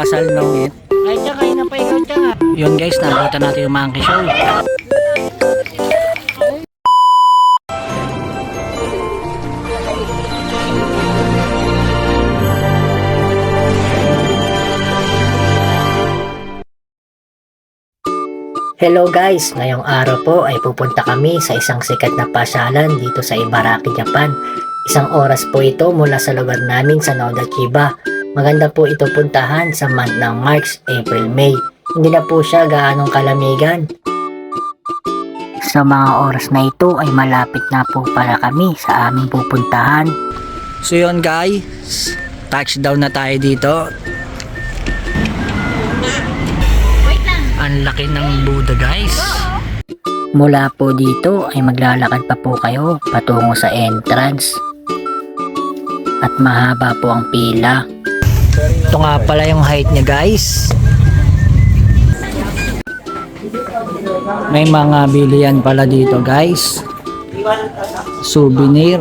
kasal it. Ay, tsaka na pa ikaw tsaka. Yun guys, nabutan natin yung monkey show. Hello guys, ngayong araw po ay pupunta kami sa isang sikat na pasyalan dito sa Ibaraki, Japan. Isang oras po ito mula sa lugar namin sa Noda Chiba. Maganda po ito puntahan sa month ng March, April, May. Hindi na po siya gaanong kalamigan. Sa mga oras na ito ay malapit na po para kami sa aming pupuntahan. So yun guys, touchdown na tayo dito. Ang laki ng Buddha guys. Mula po dito ay maglalakad pa po kayo patungo sa entrance. At mahaba po ang pila. Ito nga pala yung height niya guys. May mga bilian pala dito guys. Souvenir.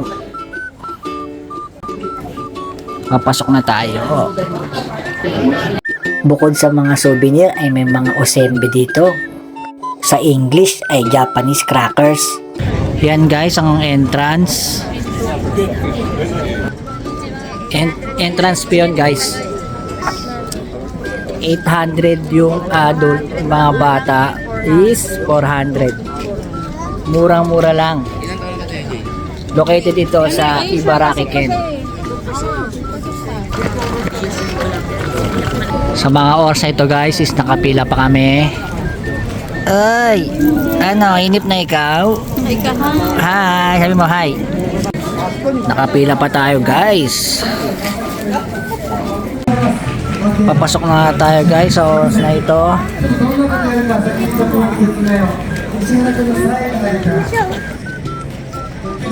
Papasok na tayo. Bukod sa mga souvenir ay may mga osembe dito. Sa English ay Japanese crackers. Yan guys ang entrance. En- entrance po yun guys. 800 yung adult, mga bata is 400. Murang-mura lang. Located ito sa Ibaraki Ken. Sa mga oras na ito guys is nakapila pa kami. Ay, ano, inip na ikaw? Hi, sabi mo hi. Nakapila pa tayo guys. Papasok na tayo guys sa oras na ito.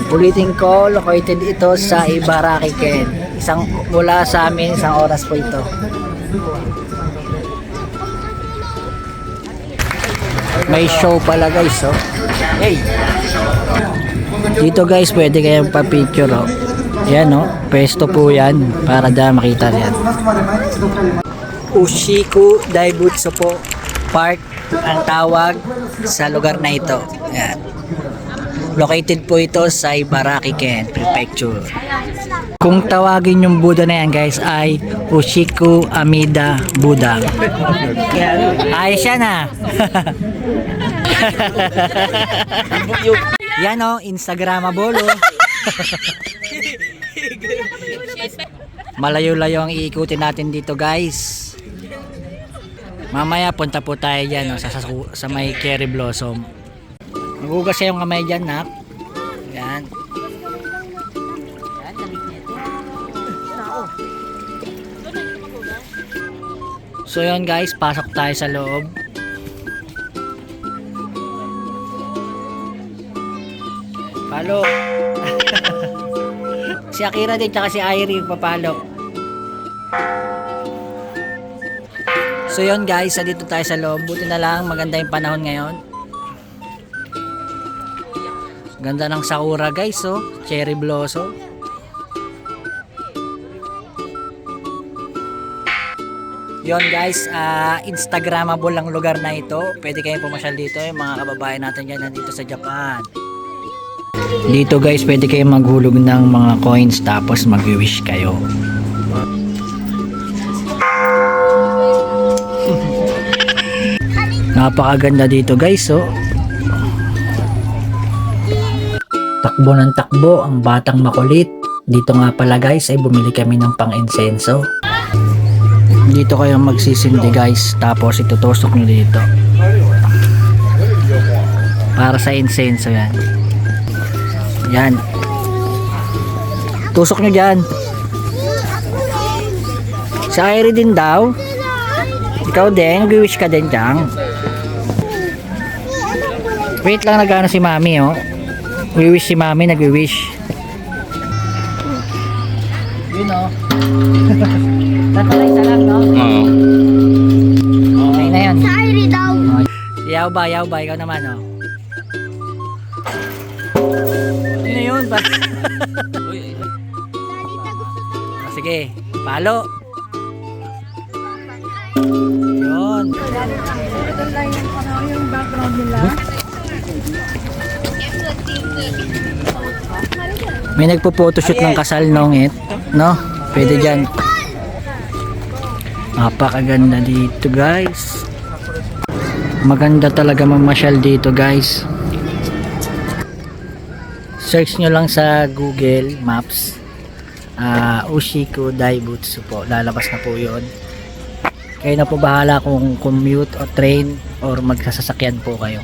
Ulitin ko, located ito sa Ibaraki Ken. Isang mula sa amin, isang oras po ito. May show pala guys, oh. Hey! Dito guys, pwede kayong pa-picture, oh. Yan, oh. Pwesto po yan para da makita yan. Ushiku Daibutsu po Park ang tawag sa lugar na ito. Yan. Located po ito sa Ibaraki Ken Prefecture. Kung tawagin yung Buddha na yan guys ay Ushiku Amida Buddha. Ayos yan ah. yan o, Instagramable oh. Malayo-layo ang iikutin natin dito guys. Mamaya punta po tayo dyan oh, sa, sa, sa may cherry blossom. Magugas siya yung kamay dyan, nak. Yan. So yun guys, pasok tayo sa loob. Palo. si Akira din tsaka si Airi yung papalo. So yun guys, sa dito tayo sa loob. Buti na lang maganda yung panahon ngayon. Ganda ng sakura guys, oh. Cherry blossom. Yon guys, ah, Instagramable lang lugar na ito. Pwede kayong pumasyal dito, yung mga kababayan natin dyan nandito sa Japan. Dito guys, pwede kayong maghulog ng mga coins tapos mag-wish kayo. Napakaganda dito guys, oh. Takbo ng takbo ang batang makulit. Dito nga pala guys ay bumili kami ng pang-insenso. Dito kayo magsisindi guys, tapos itutusok nyo dito. Para sa insenso yan. Yan. Tusok nyo dyan. Sa Airy din daw. Ikaw din, nag-wish ka din dyan. Wait lang nagano si mami oh. Wiwish si mami, nag-wish. Yun oh. Tatalay sa lang, no? Oo. Okay na yun. Sa Airy daw. Yaw ba, yaw ba, ikaw naman, oh. Yun? Ba? Ah, sige, palo. Yun. yung background nila. May nagpo-photoshoot ng kasal nung it. No? Pwede dyan. Napakaganda dito guys. Maganda talaga mamasyal dito guys. Search nyo lang sa Google Maps. ah Ushiko Daibutsu po. Lalabas na po yon. Kayo na po bahala kung commute o train or magsasasakyan po kayo.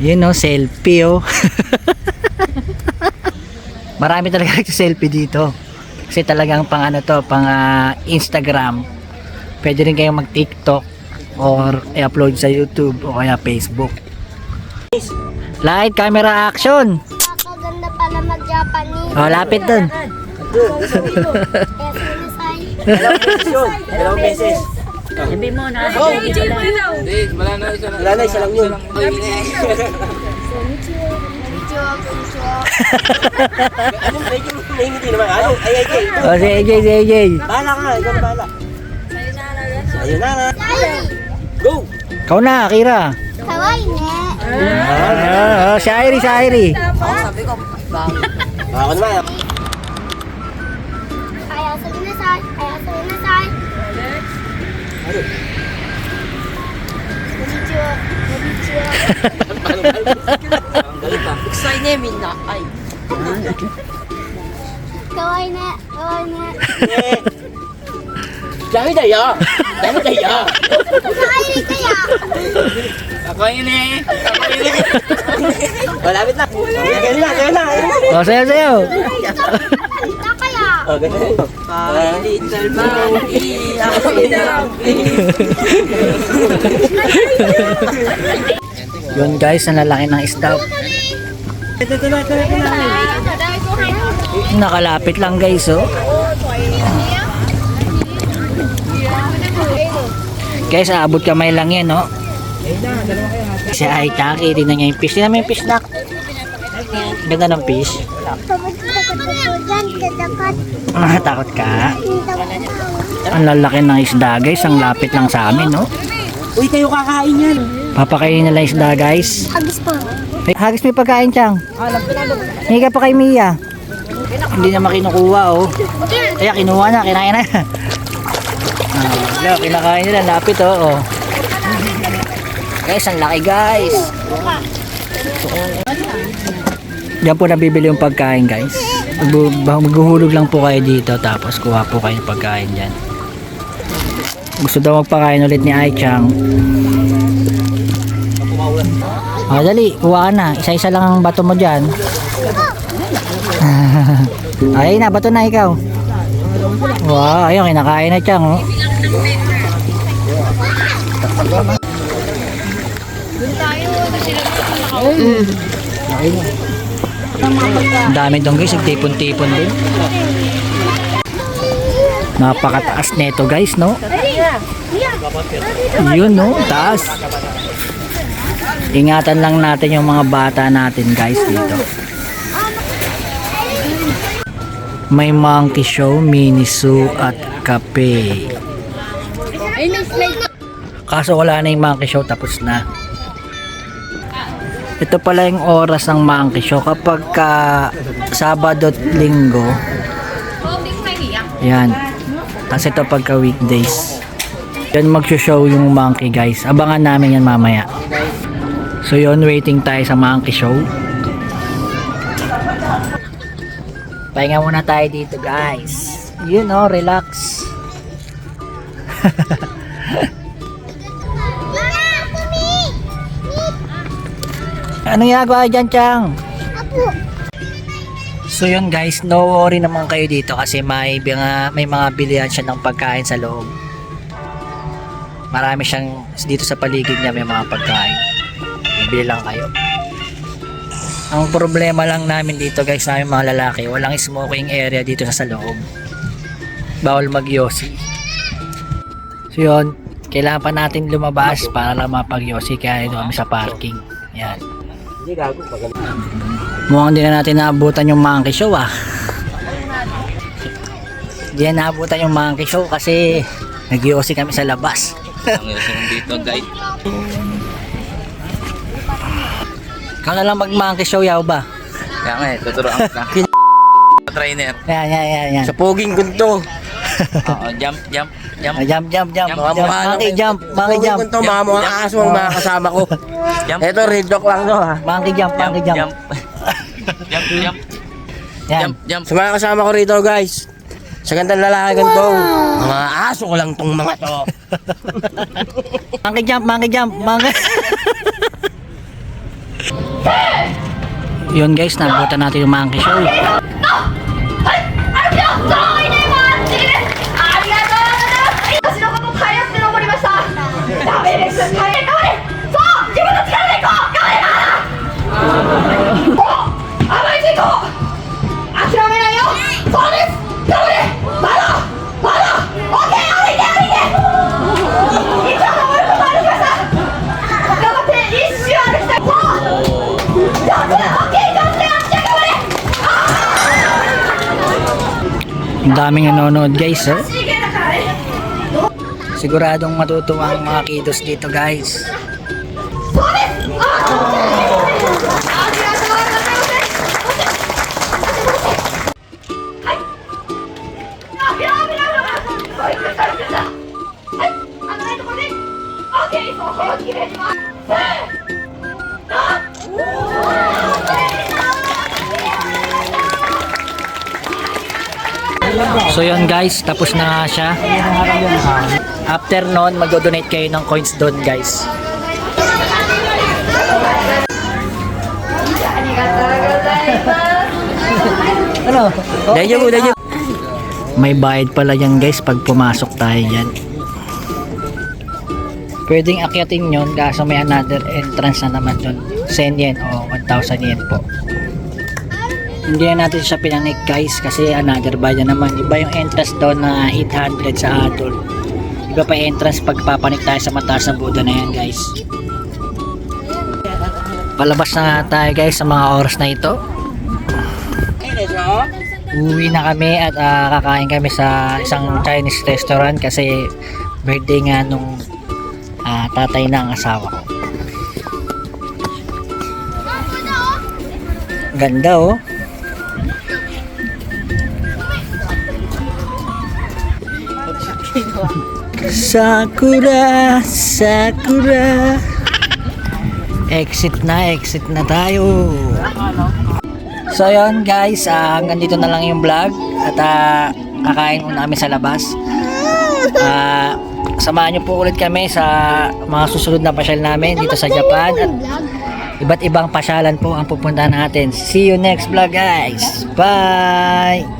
Yun no, selfie oh. Marami talaga nagsiselfie dito. Kasi talagang pang ano to, pang ah, Instagram. Pwede rin kayong mag TikTok or i-upload sa YouTube o kaya Facebook. Light camera action. Mag-Japanese. Oh, lapit dun. Kaya sinasay. Dalawang beses. Sabi mo na. Wala na, isa lang yun. Konnichiwa, konnichiwa. Anong medyo nahingiti naman? Ano? Ay, ay, ay. Oh, si AJ, si AJ. Bahala ka, ikaw na bahala. Sayonara. Go! Ikaw na, Akira. Kawaii ne. Ah, ah, si Airi, si Airi. Ako あ、おしまいよ。はい、遊びなさい。はい、遊びなさい。こんにちは。こんにちは。臭いね、みんな。はい。なんだけ。可愛いね。可愛いね。ねえ。ダメだよ。Dami tayo! Kawaii kaya. Ako yun eh! Ako yun eh! Malapit na! Ganyan na, ganyan na! Oh, sayo, sayo. Kaya. Oh, ganyan na. Little monkey, ako Yun guys, ang lalaki ng isda. Nakalapit lang guys, oh. Guys, aabot kamay lang yan, no? Si Aika, tingnan niya yung fish. Tingnan mo yung fish, nak. Ganda ng fish. Ah, takot ka? Ang lalaki ng isda, guys. Ang lapit lang sa amin, no? Uy, kayo kakain yan. Papakainin nila isda, guys. Agis pa. Hey, hagis may pagkain, Chang. Hingi ka pa kay Mia. Hindi na makinukuha, oh. Kaya kinuha na, kinain na. ah, wala, kinakain nila, lapit, oh. oh. Guys, ang laki, guys. Diyan po nabibili yung pagkain, guys. Mag- Maghuhulog lang po kayo dito, tapos kuha po kayo ng pagkain dyan. Gusto daw magpakain ulit ni Ai Chang. Dali, kuha ka na. Isa-isa lang ang bato mo dyan. Ay na, bato na ikaw. Wow, ayun, kinakain na Chang. Oh. Ang dami doon guys, nagtipon-tipon din. Napakataas neto guys, no? Yun, no? Taas. Ingatan lang natin yung mga bata natin guys dito. May monkey show, mini zoo at cafe. Kaso wala na yung monkey show, tapos na. Ito pala yung oras ng monkey show kapag ka Sabado at Linggo. Yan. Kasi ito pagka weekdays. Yan magsho-show yung monkey guys. Abangan namin yan mamaya. So yun, waiting tayo sa monkey show. Pahinga muna tayo dito guys. You know, relax. Ano ginagawa dyan, Chang? So yun guys, no worry naman kayo dito kasi may mga, may mga bilihan siya ng pagkain sa loob. Marami siyang, dito sa paligid niya may mga pagkain. Bili lang kayo. Ang problema lang namin dito guys, namin mga lalaki, walang smoking area dito sa, loob. Bawal magyosi. So yun, kailangan pa natin lumabas para lang mapagyosi kaya kami sa parking. Yan. Hindi gago. Mukhang hindi na natin naabutan yung monkey show ah. Hindi na naabutan yung monkey show kasi Nag-iossi kami sa labas. Ang dito guys. Ikaw na lang mag-monkey show, yaw ba? Kaya nga eh, tuturuan ko lang. Trainer. Yan, yan, yan, yan. Sa poging gunto. Oo, jump, jump, jump. Ah, jump, jump, jump. Jump, jump. jump. Monkey jump, monkey jump. gunto, mga mga aso ang mga kasama ko. Jump. Eto, red dog lang to ha. Monkey jump, monkey jump. Jump. Jump, jump, jump, jump. Sa mga kasama ko rito guys. Sa gandang lalaki ganito. Mga aso ko lang tong mga to. Monkey jump, monkey jump, monkey. Yun guys, nabutan natin yung monkey show. あり daming nanonood guys oh. siguradong matutuwa ang mga kiddos dito guys. So yun guys, tapos na nga siya. After nun, mag-donate kayo ng coins doon guys. Ano? Dahil mo, May bayad pala yan guys pag pumasok tayo yan. Pwedeng akyatin yun kaso may another entrance na naman dun. 10 yen o 1,000 yen po. Hindi na natin siya pinanik guys kasi another bayad na naman. Iba yung entrance doon na 800 sa adult. Iba pa entrance pag papanik tayo sa mataas na Buddha na yan guys. Palabas na tayo guys sa mga oras na ito. Uwi na kami at ah, kakain kami sa isang Chinese restaurant kasi birthday nga nung ah, tatay na ang asawa ko. Ganda oh. Sakura, Sakura. Exit na, exit na tayo. So yun guys, ah, hanggang dito na lang yung vlog at ah, kakain muna kami sa labas. Ah, samahan niyo po ulit kami sa mga susunod na pasyal namin dito sa Japan at iba't ibang pasyalan po ang pupuntahan natin. See you next vlog guys. Bye!